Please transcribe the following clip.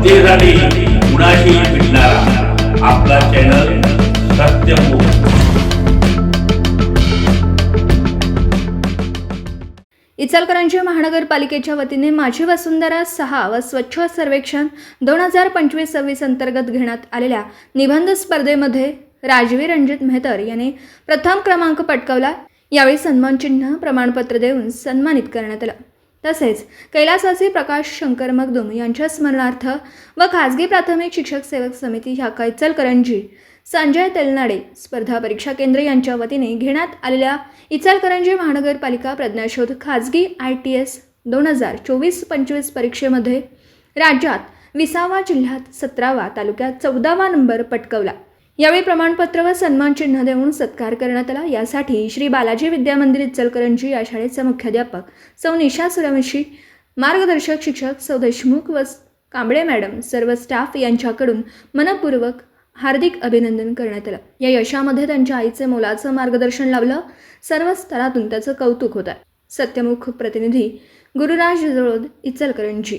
जनतेसाठी कुणाशी भेटणारा आपला चॅनल सत्यमुख इचलकरंजी महानगरपालिकेच्या वतीने माझी वसुंधरा सहा व स्वच्छ सर्वेक्षण दोन हजार पंचवीस सव्वीस अंतर्गत घेण्यात आलेल्या निबंध स्पर्धेमध्ये राजवीर रणजित मेहतर यांनी प्रथम क्रमांक पटकावला. यावेळी सन्मानचिन्ह प्रमाणपत्र देऊन सन्मानित करण्यात आलं. तसेच कैलासाचे प्रकाश शंकर मगदुम यांच्या स्मरणार्थ व खाजगी प्राथमिक शिक्षक सेवक समिती शाखा इचलकरंजी संजय तेलनाडे स्पर्धा परीक्षा केंद्र यांच्या वतीने घेण्यात आलेल्या इचलकरंजी महानगरपालिका प्रज्ञाशोध खाजगी आय टी एस दोन हजार चोवीस पंचवीस परीक्षेमध्ये राज्यात विसावा जिल्ह्यात सतरावा तालुक्यात चौदावा नंबर पटकवला. यावेळी प्रमाणपत्र व सन्मानचिन्ह देऊन सत्कार करण्यात आला. यासाठी श्री बालाजी विद्यामंदिर इचलकरंजी या शाळेचे मुख्याध्यापक सौ निशा सूर्यवंशी मार्गदर्शक शिक्षक सौ देशमुख व कांबळे मॅडम सर्व स्टाफ यांच्याकडून मनपूर्वक हार्दिक अभिनंदन करण्यात आलं. या यशामध्ये त्यांच्या आईचे मोलाचं मार्गदर्शन लावलं सर्व स्तरातून त्याचं कौतुक होत आहे. सत्यमुख प्रतिनिधी गुरुराज जळोद इचलकरंजी.